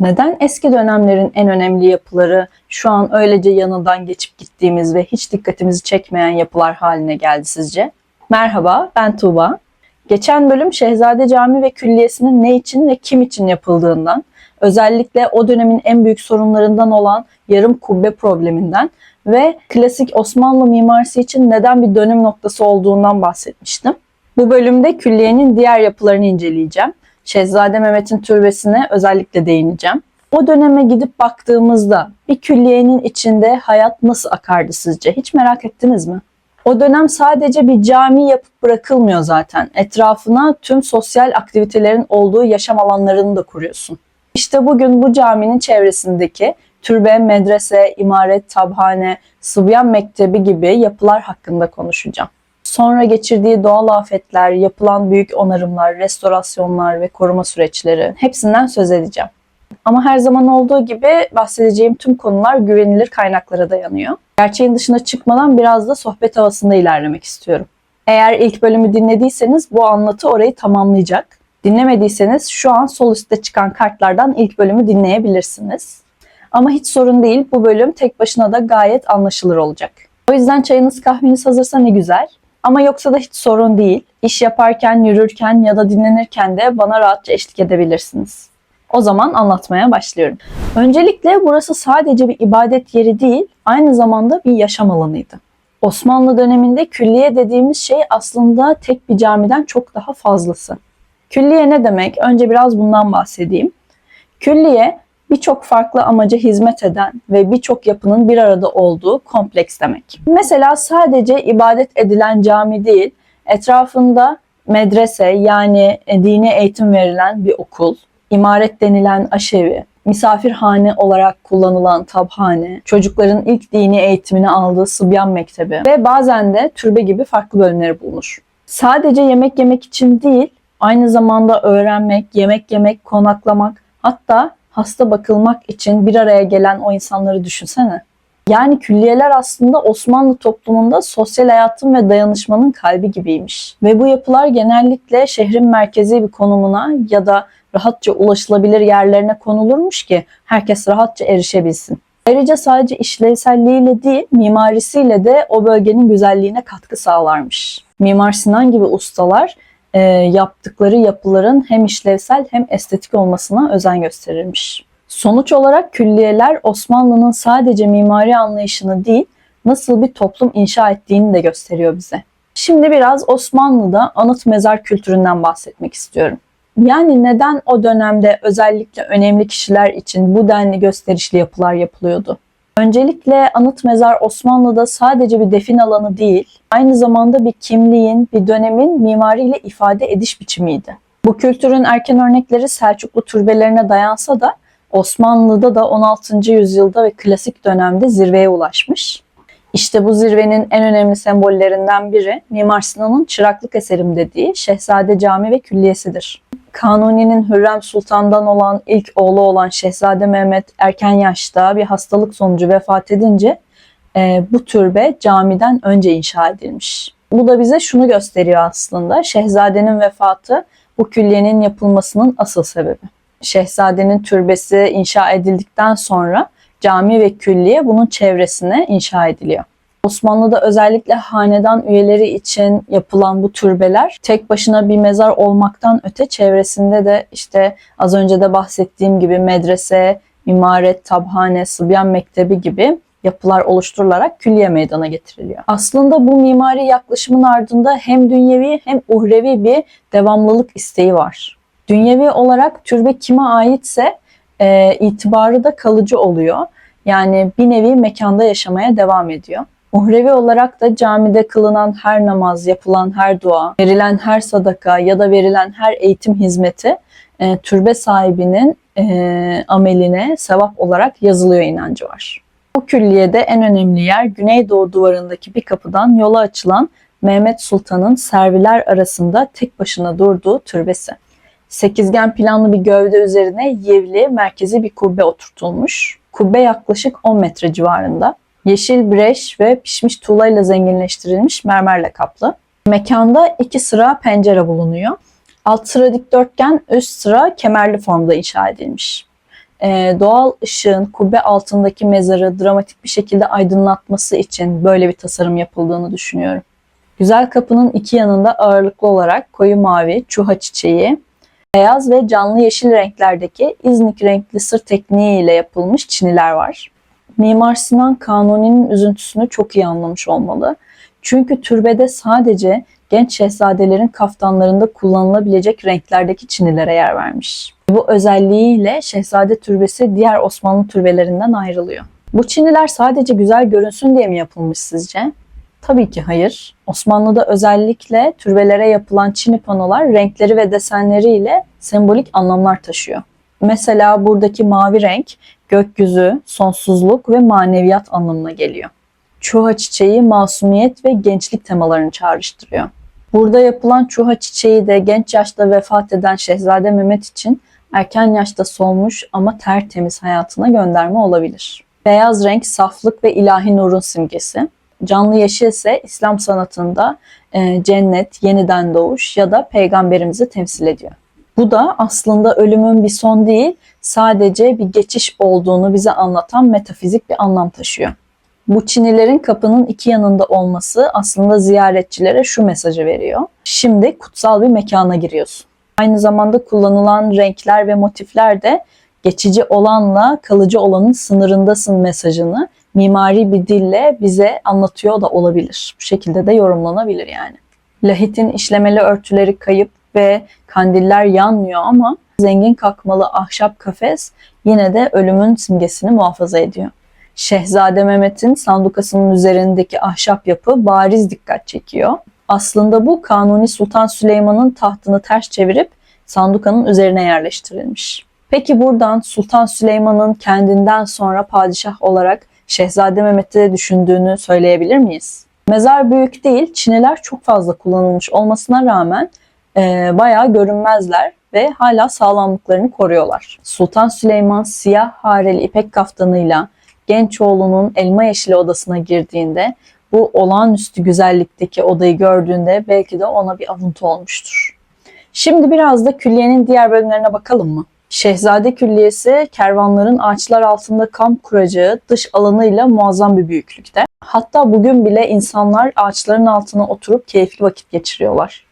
Neden eski dönemlerin en önemli yapıları şu an öylece yanından geçip gittiğimiz ve hiç dikkatimizi çekmeyen yapılar haline geldi sizce? Merhaba, ben Tuğba. Geçen bölüm Şehzade Camii ve Külliyesi'nin ne için ve kim için yapıldığından, özellikle o dönemin en büyük sorunlarından olan yarım kubbe probleminden ve klasik Osmanlı mimarisi için neden bir dönüm noktası olduğundan bahsetmiştim. Bu bölümde külliyenin diğer yapılarını inceleyeceğim. Şehzade Mehmet'in türbesine özellikle değineceğim. O döneme gidip baktığımızda bir külliyenin içinde hayat nasıl akardı sizce? Hiç merak ettiniz mi? O dönem sadece bir cami yapıp bırakılmıyor zaten. Etrafına tüm sosyal aktivitelerin olduğu yaşam alanlarını da kuruyorsun. İşte bugün bu caminin çevresindeki türbe, medrese, imaret, tabhane, Sıbyan Mektebi gibi yapılar hakkında konuşacağım. Sonra geçirdiği doğal afetler, yapılan büyük onarımlar, restorasyonlar ve koruma süreçleri hepsinden söz edeceğim. Ama her zaman olduğu gibi bahsedeceğim tüm konular güvenilir kaynaklara dayanıyor. Gerçeğin dışına çıkmadan biraz da sohbet havasında ilerlemek istiyorum. Eğer ilk bölümü dinlediyseniz bu anlatı orayı tamamlayacak. Dinlemediyseniz şu an sol üstte çıkan kartlardan ilk bölümü dinleyebilirsiniz. Ama hiç sorun değil bu bölüm tek başına da gayet anlaşılır olacak. O yüzden çayınız kahveniz hazırsa ne güzel. Ama yoksa da hiç sorun değil. İş yaparken, yürürken ya da dinlenirken de bana rahatça eşlik edebilirsiniz. O zaman anlatmaya başlıyorum. Öncelikle burası sadece bir ibadet yeri değil, aynı zamanda bir yaşam alanıydı. Osmanlı döneminde külliye dediğimiz şey aslında tek bir camiden çok daha fazlası. Külliye ne demek? Önce biraz bundan bahsedeyim. Külliye birçok farklı amaca hizmet eden ve birçok yapının bir arada olduğu kompleks demek. Mesela sadece ibadet edilen cami değil, etrafında medrese yani dini eğitim verilen bir okul, imaret denilen aşevi, misafirhane olarak kullanılan tabhane, çocukların ilk dini eğitimini aldığı Sıbyan Mektebi ve bazen de türbe gibi farklı bölümleri bulunur. Sadece yemek yemek için değil, aynı zamanda öğrenmek, yemek yemek, konaklamak, hatta hasta bakılmak için bir araya gelen o insanları düşünsene. Yani külliyeler aslında Osmanlı toplumunda sosyal hayatın ve dayanışmanın kalbi gibiymiş. Ve bu yapılar genellikle şehrin merkezi bir konumuna ya da rahatça ulaşılabilir yerlerine konulurmuş ki herkes rahatça erişebilsin. Ayrıca sadece işlevselliğiyle değil, mimarisiyle de o bölgenin güzelliğine katkı sağlarmış. Mimar Sinan gibi ustalar e, yaptıkları yapıların hem işlevsel hem estetik olmasına özen gösterirmiş. Sonuç olarak külliyeler Osmanlı'nın sadece mimari anlayışını değil, nasıl bir toplum inşa ettiğini de gösteriyor bize. Şimdi biraz Osmanlı'da anıt mezar kültüründen bahsetmek istiyorum. Yani neden o dönemde özellikle önemli kişiler için bu denli gösterişli yapılar yapılıyordu? Öncelikle anıt mezar Osmanlı'da sadece bir defin alanı değil, aynı zamanda bir kimliğin, bir dönemin mimariyle ifade ediş biçimiydi. Bu kültürün erken örnekleri Selçuklu türbelerine dayansa da Osmanlı'da da 16. yüzyılda ve klasik dönemde zirveye ulaşmış. İşte bu zirvenin en önemli sembollerinden biri Mimar Sinan'ın çıraklık eserim dediği Şehzade Cami ve Külliyesidir. Kanuni'nin Hürrem Sultan'dan olan ilk oğlu olan Şehzade Mehmet erken yaşta bir hastalık sonucu vefat edince e, bu türbe camiden önce inşa edilmiş. Bu da bize şunu gösteriyor aslında. Şehzadenin vefatı bu külliyenin yapılmasının asıl sebebi. Şehzadenin türbesi inşa edildikten sonra cami ve külliye bunun çevresine inşa ediliyor. Osmanlı'da özellikle hanedan üyeleri için yapılan bu türbeler tek başına bir mezar olmaktan öte çevresinde de işte az önce de bahsettiğim gibi medrese, imaret, tabhane, sıbyan mektebi gibi yapılar oluşturularak külliye meydana getiriliyor. Aslında bu mimari yaklaşımın ardında hem dünyevi hem uhrevi bir devamlılık isteği var. Dünyevi olarak türbe kime aitse e, itibarı da kalıcı oluyor. Yani bir nevi mekanda yaşamaya devam ediyor. Uhrevi olarak da camide kılınan her namaz, yapılan her dua, verilen her sadaka ya da verilen her eğitim hizmeti e, türbe sahibinin e, ameline sevap olarak yazılıyor inancı var. Bu külliyede en önemli yer Güneydoğu duvarındaki bir kapıdan yola açılan Mehmet Sultan'ın serviler arasında tek başına durduğu türbesi. Sekizgen planlı bir gövde üzerine yevli merkezi bir kubbe oturtulmuş. Kubbe yaklaşık 10 metre civarında. Yeşil breş ve pişmiş tuğlayla zenginleştirilmiş mermerle kaplı. Mekanda iki sıra pencere bulunuyor. Alt sıra dikdörtgen, üst sıra kemerli formda inşa edilmiş. e, doğal ışığın kubbe altındaki mezarı dramatik bir şekilde aydınlatması için böyle bir tasarım yapıldığını düşünüyorum. Güzel kapının iki yanında ağırlıklı olarak koyu mavi, çuha çiçeği, beyaz ve canlı yeşil renklerdeki İznik renkli sır tekniği ile yapılmış çiniler var. Mimar Sinan Kanuni'nin üzüntüsünü çok iyi anlamış olmalı. Çünkü türbede sadece genç şehzadelerin kaftanlarında kullanılabilecek renklerdeki çinilere yer vermiş. Bu özelliğiyle Şehzade Türbesi diğer Osmanlı türbelerinden ayrılıyor. Bu çiniler sadece güzel görünsün diye mi yapılmış sizce? Tabii ki hayır. Osmanlı'da özellikle türbelere yapılan çini panolar renkleri ve desenleriyle sembolik anlamlar taşıyor. Mesela buradaki mavi renk gökyüzü, sonsuzluk ve maneviyat anlamına geliyor. Çuha çiçeği masumiyet ve gençlik temalarını çağrıştırıyor. Burada yapılan çuha çiçeği de genç yaşta vefat eden Şehzade Mehmet için erken yaşta solmuş ama tertemiz hayatına gönderme olabilir. Beyaz renk saflık ve ilahi nurun simgesi. Canlı yeşil ise İslam sanatında e, cennet, yeniden doğuş ya da peygamberimizi temsil ediyor. Bu da aslında ölümün bir son değil, sadece bir geçiş olduğunu bize anlatan metafizik bir anlam taşıyor. Bu çinilerin kapının iki yanında olması aslında ziyaretçilere şu mesajı veriyor. Şimdi kutsal bir mekana giriyorsun. Aynı zamanda kullanılan renkler ve motifler de geçici olanla kalıcı olanın sınırındasın mesajını mimari bir dille bize anlatıyor da olabilir. Bu şekilde de yorumlanabilir yani. Lahitin işlemeli örtüleri kayıp ve kandiller yanmıyor ama zengin kakmalı ahşap kafes yine de ölümün simgesini muhafaza ediyor. Şehzade Mehmet'in sandukasının üzerindeki ahşap yapı bariz dikkat çekiyor. Aslında bu Kanuni Sultan Süleyman'ın tahtını ters çevirip sandukanın üzerine yerleştirilmiş. Peki buradan Sultan Süleyman'ın kendinden sonra padişah olarak Şehzade Mehmet'i düşündüğünü söyleyebilir miyiz? Mezar büyük değil, çiniler çok fazla kullanılmış olmasına rağmen e, bayağı görünmezler ve hala sağlamlıklarını koruyorlar. Sultan Süleyman siyah hareli ipek kaftanıyla genç oğlunun elma yeşili odasına girdiğinde bu olağanüstü güzellikteki odayı gördüğünde belki de ona bir avuntu olmuştur. Şimdi biraz da külliyenin diğer bölümlerine bakalım mı? Şehzade Külliyesi kervanların ağaçlar altında kamp kuracağı dış alanıyla muazzam bir büyüklükte. Hatta bugün bile insanlar ağaçların altına oturup keyifli vakit geçiriyorlar.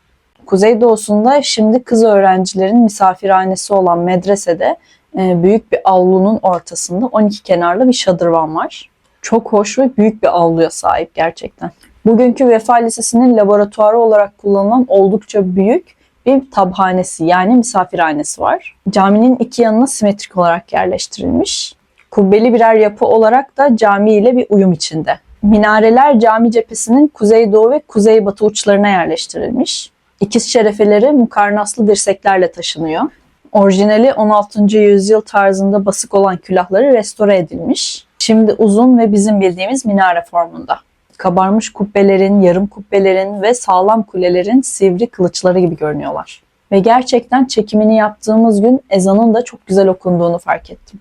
Kuzeydoğusunda şimdi kız öğrencilerin misafirhanesi olan medresede e, büyük bir avlunun ortasında 12 kenarlı bir şadırvan var. Çok hoş ve büyük bir avluya sahip gerçekten. Bugünkü Vefa Lisesi'nin laboratuvarı olarak kullanılan oldukça büyük bir tabhanesi yani misafirhanesi var. Caminin iki yanına simetrik olarak yerleştirilmiş. Kubbeli birer yapı olarak da cami ile bir uyum içinde. Minareler cami cephesinin kuzeydoğu ve kuzeybatı uçlarına yerleştirilmiş. İkiz şerefeleri mukarnaslı dirseklerle taşınıyor. Orijinali 16. yüzyıl tarzında basık olan külahları restore edilmiş. Şimdi uzun ve bizim bildiğimiz minare formunda. Kabarmış kubbelerin, yarım kubbelerin ve sağlam kulelerin sivri kılıçları gibi görünüyorlar. Ve gerçekten çekimini yaptığımız gün ezanın da çok güzel okunduğunu fark ettim.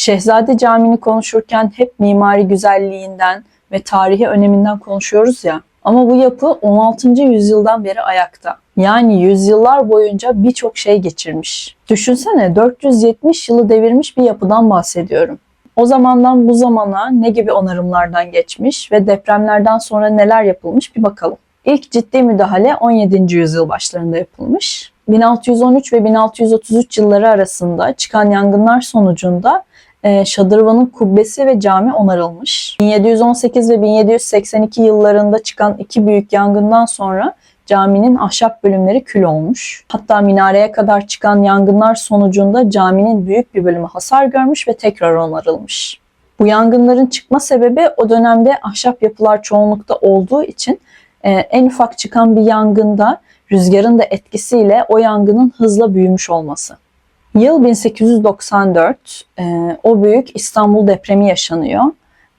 Şehzade Camii'ni konuşurken hep mimari güzelliğinden ve tarihi öneminden konuşuyoruz ya. Ama bu yapı 16. yüzyıldan beri ayakta. Yani yüzyıllar boyunca birçok şey geçirmiş. Düşünsene 470 yılı devirmiş bir yapıdan bahsediyorum. O zamandan bu zamana ne gibi onarımlardan geçmiş ve depremlerden sonra neler yapılmış bir bakalım. İlk ciddi müdahale 17. yüzyıl başlarında yapılmış. 1613 ve 1633 yılları arasında çıkan yangınlar sonucunda e, Şadırvan'ın kubbesi ve cami onarılmış. 1718 ve 1782 yıllarında çıkan iki büyük yangından sonra caminin ahşap bölümleri kül olmuş. Hatta minareye kadar çıkan yangınlar sonucunda caminin büyük bir bölümü hasar görmüş ve tekrar onarılmış. Bu yangınların çıkma sebebi o dönemde ahşap yapılar çoğunlukta olduğu için e, en ufak çıkan bir yangında rüzgarın da etkisiyle o yangının hızla büyümüş olması. Yıl 1894, e, o büyük İstanbul depremi yaşanıyor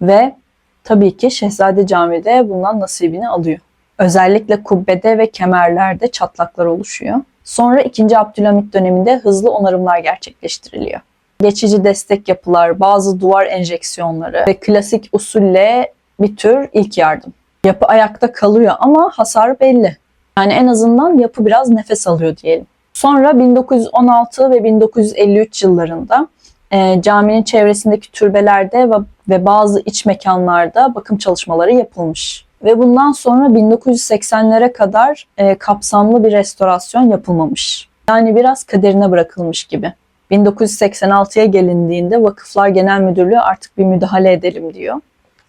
ve tabii ki Şehzade Camii'de bundan nasibini alıyor. Özellikle kubbede ve kemerlerde çatlaklar oluşuyor. Sonra 2. Abdülhamit döneminde hızlı onarımlar gerçekleştiriliyor. Geçici destek yapılar, bazı duvar enjeksiyonları ve klasik usulle bir tür ilk yardım. Yapı ayakta kalıyor ama hasar belli. Yani en azından yapı biraz nefes alıyor diyelim. Sonra 1916 ve 1953 yıllarında e, caminin çevresindeki türbelerde ve, ve bazı iç mekanlarda bakım çalışmaları yapılmış. Ve bundan sonra 1980'lere kadar e, kapsamlı bir restorasyon yapılmamış. Yani biraz kaderine bırakılmış gibi. 1986'ya gelindiğinde Vakıflar Genel Müdürlüğü artık bir müdahale edelim diyor.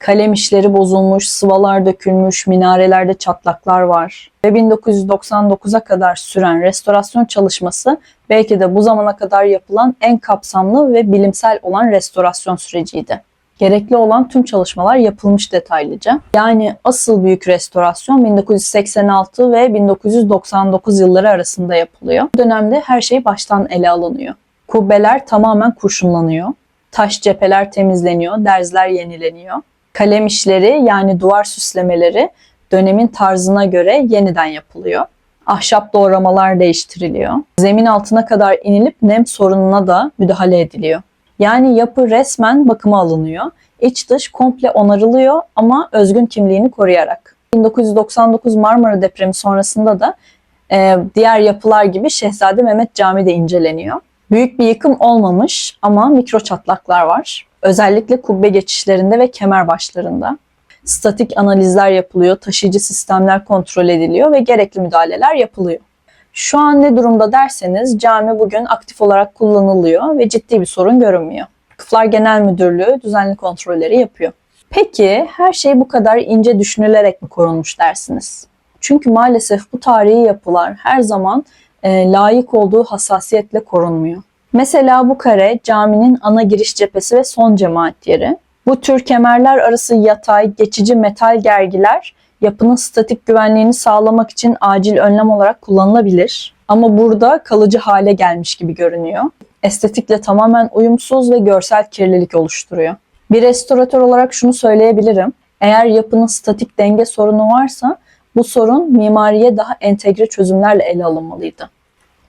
Kalem işleri bozulmuş, sıvalar dökülmüş, minarelerde çatlaklar var. Ve 1999'a kadar süren restorasyon çalışması belki de bu zamana kadar yapılan en kapsamlı ve bilimsel olan restorasyon süreciydi. Gerekli olan tüm çalışmalar yapılmış detaylıca. Yani asıl büyük restorasyon 1986 ve 1999 yılları arasında yapılıyor. Bu dönemde her şey baştan ele alınıyor. Kubbeler tamamen kurşunlanıyor. Taş cepheler temizleniyor, derzler yenileniyor. Kalem işleri yani duvar süslemeleri dönemin tarzına göre yeniden yapılıyor. Ahşap doğramalar değiştiriliyor. Zemin altına kadar inilip nem sorununa da müdahale ediliyor. Yani yapı resmen bakıma alınıyor. İç dış komple onarılıyor ama özgün kimliğini koruyarak. 1999 Marmara depremi sonrasında da e, diğer yapılar gibi Şehzade Mehmet Camii de inceleniyor. Büyük bir yıkım olmamış ama mikro çatlaklar var. Özellikle kubbe geçişlerinde ve kemer başlarında. Statik analizler yapılıyor, taşıyıcı sistemler kontrol ediliyor ve gerekli müdahaleler yapılıyor. Şu an ne durumda derseniz cami bugün aktif olarak kullanılıyor ve ciddi bir sorun görünmüyor. Vakıflar Genel Müdürlüğü düzenli kontrolleri yapıyor. Peki her şey bu kadar ince düşünülerek mi korunmuş dersiniz? Çünkü maalesef bu tarihi yapılar her zaman e, layık olduğu hassasiyetle korunmuyor. Mesela bu kare caminin ana giriş cephesi ve son cemaat yeri. Bu tür kemerler arası yatay, geçici metal gergiler yapının statik güvenliğini sağlamak için acil önlem olarak kullanılabilir. Ama burada kalıcı hale gelmiş gibi görünüyor. Estetikle tamamen uyumsuz ve görsel kirlilik oluşturuyor. Bir restoratör olarak şunu söyleyebilirim. Eğer yapının statik denge sorunu varsa bu sorun mimariye daha entegre çözümlerle ele alınmalıydı.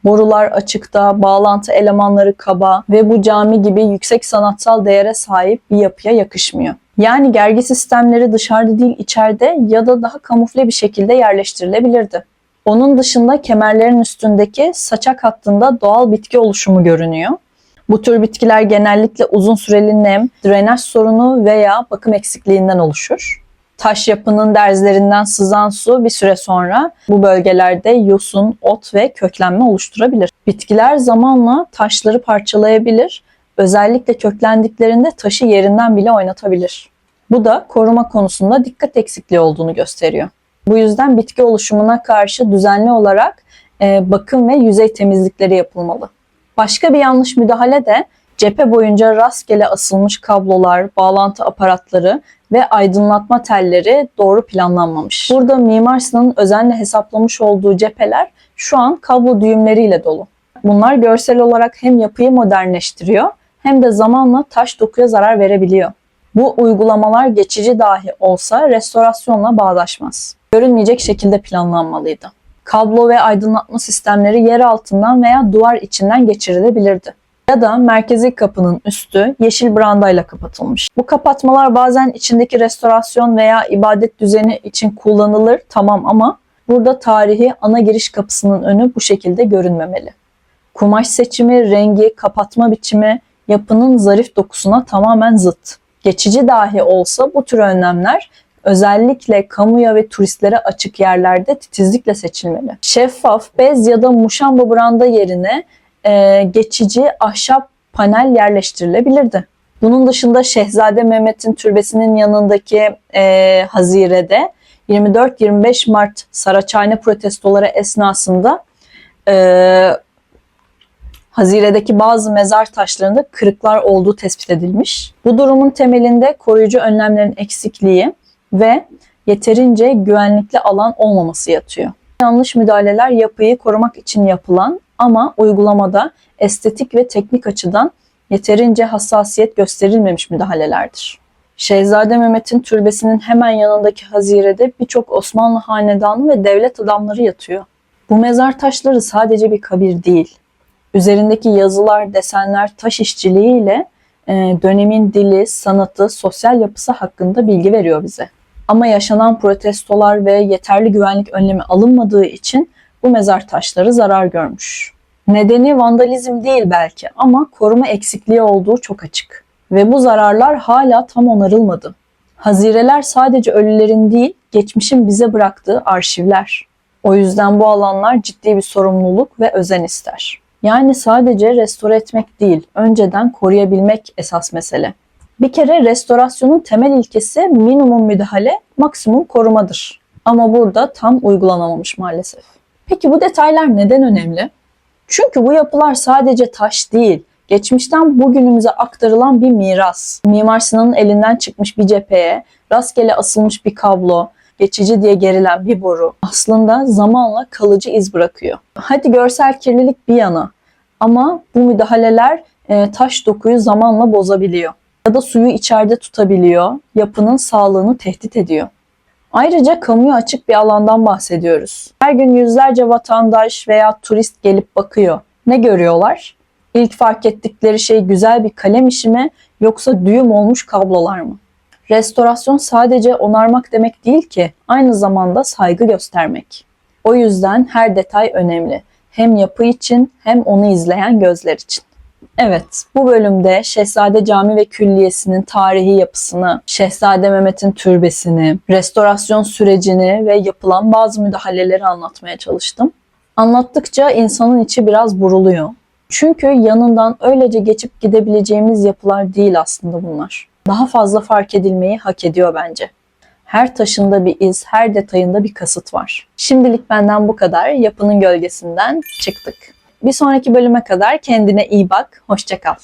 Borular açıkta, bağlantı elemanları kaba ve bu cami gibi yüksek sanatsal değere sahip bir yapıya yakışmıyor. Yani gergi sistemleri dışarıda değil içeride ya da daha kamufle bir şekilde yerleştirilebilirdi. Onun dışında kemerlerin üstündeki saçak hattında doğal bitki oluşumu görünüyor. Bu tür bitkiler genellikle uzun süreli nem, drenaj sorunu veya bakım eksikliğinden oluşur. Taş yapının derzlerinden sızan su bir süre sonra bu bölgelerde yosun, ot ve köklenme oluşturabilir. Bitkiler zamanla taşları parçalayabilir, özellikle köklendiklerinde taşı yerinden bile oynatabilir. Bu da koruma konusunda dikkat eksikliği olduğunu gösteriyor. Bu yüzden bitki oluşumuna karşı düzenli olarak e, bakım ve yüzey temizlikleri yapılmalı. Başka bir yanlış müdahale de cephe boyunca rastgele asılmış kablolar, bağlantı aparatları ve aydınlatma telleri doğru planlanmamış. Burada Mimar Sinan'ın özenle hesaplamış olduğu cepheler şu an kablo düğümleriyle dolu. Bunlar görsel olarak hem yapıyı modernleştiriyor hem de zamanla taş dokuya zarar verebiliyor. Bu uygulamalar geçici dahi olsa restorasyonla bağdaşmaz. Görünmeyecek şekilde planlanmalıydı. Kablo ve aydınlatma sistemleri yer altından veya duvar içinden geçirilebilirdi. Ya da merkezi kapının üstü yeşil brandayla kapatılmış. Bu kapatmalar bazen içindeki restorasyon veya ibadet düzeni için kullanılır tamam ama burada tarihi ana giriş kapısının önü bu şekilde görünmemeli. Kumaş seçimi, rengi, kapatma biçimi yapının zarif dokusuna tamamen zıt. Geçici dahi olsa bu tür önlemler özellikle kamuya ve turistlere açık yerlerde titizlikle seçilmeli. Şeffaf, bez ya da muşamba branda yerine e, geçici ahşap panel yerleştirilebilirdi. Bunun dışında Şehzade Mehmet'in türbesinin yanındaki e, Hazire'de 24-25 Mart Saraçhane protestoları esnasında e, Hazire'deki bazı mezar taşlarında kırıklar olduğu tespit edilmiş. Bu durumun temelinde koruyucu önlemlerin eksikliği ve yeterince güvenlikli alan olmaması yatıyor. Yanlış müdahaleler yapıyı korumak için yapılan ama uygulamada estetik ve teknik açıdan yeterince hassasiyet gösterilmemiş müdahalelerdir. Şehzade Mehmet'in türbesinin hemen yanındaki hazirede birçok Osmanlı hanedanı ve devlet adamları yatıyor. Bu mezar taşları sadece bir kabir değil. Üzerindeki yazılar, desenler, taş işçiliğiyle e, dönemin dili, sanatı, sosyal yapısı hakkında bilgi veriyor bize. Ama yaşanan protestolar ve yeterli güvenlik önlemi alınmadığı için bu mezar taşları zarar görmüş. Nedeni vandalizm değil belki ama koruma eksikliği olduğu çok açık. Ve bu zararlar hala tam onarılmadı. Hazireler sadece ölülerin değil, geçmişin bize bıraktığı arşivler. O yüzden bu alanlar ciddi bir sorumluluk ve özen ister. Yani sadece restore etmek değil, önceden koruyabilmek esas mesele. Bir kere restorasyonun temel ilkesi minimum müdahale, maksimum korumadır. Ama burada tam uygulanamamış maalesef. Peki bu detaylar neden önemli? Çünkü bu yapılar sadece taş değil, geçmişten bugünümüze aktarılan bir miras. Mimar Sinan'ın elinden çıkmış bir cepheye, rastgele asılmış bir kablo, geçici diye gerilen bir boru aslında zamanla kalıcı iz bırakıyor. Hadi görsel kirlilik bir yana ama bu müdahaleler e, taş dokuyu zamanla bozabiliyor ya da suyu içeride tutabiliyor, yapının sağlığını tehdit ediyor. Ayrıca kamuya açık bir alandan bahsediyoruz. Her gün yüzlerce vatandaş veya turist gelip bakıyor. Ne görüyorlar? İlk fark ettikleri şey güzel bir kalem işi mi yoksa düğüm olmuş kablolar mı? Restorasyon sadece onarmak demek değil ki, aynı zamanda saygı göstermek. O yüzden her detay önemli. Hem yapı için hem onu izleyen gözler için. Evet, bu bölümde Şehzade Cami ve Külliyesi'nin tarihi yapısını, Şehzade Mehmet'in türbesini, restorasyon sürecini ve yapılan bazı müdahaleleri anlatmaya çalıştım. Anlattıkça insanın içi biraz buruluyor. Çünkü yanından öylece geçip gidebileceğimiz yapılar değil aslında bunlar. Daha fazla fark edilmeyi hak ediyor bence. Her taşında bir iz, her detayında bir kasıt var. Şimdilik benden bu kadar. Yapının gölgesinden çıktık. Bir sonraki bölüme kadar kendine iyi bak. Hoşça kal.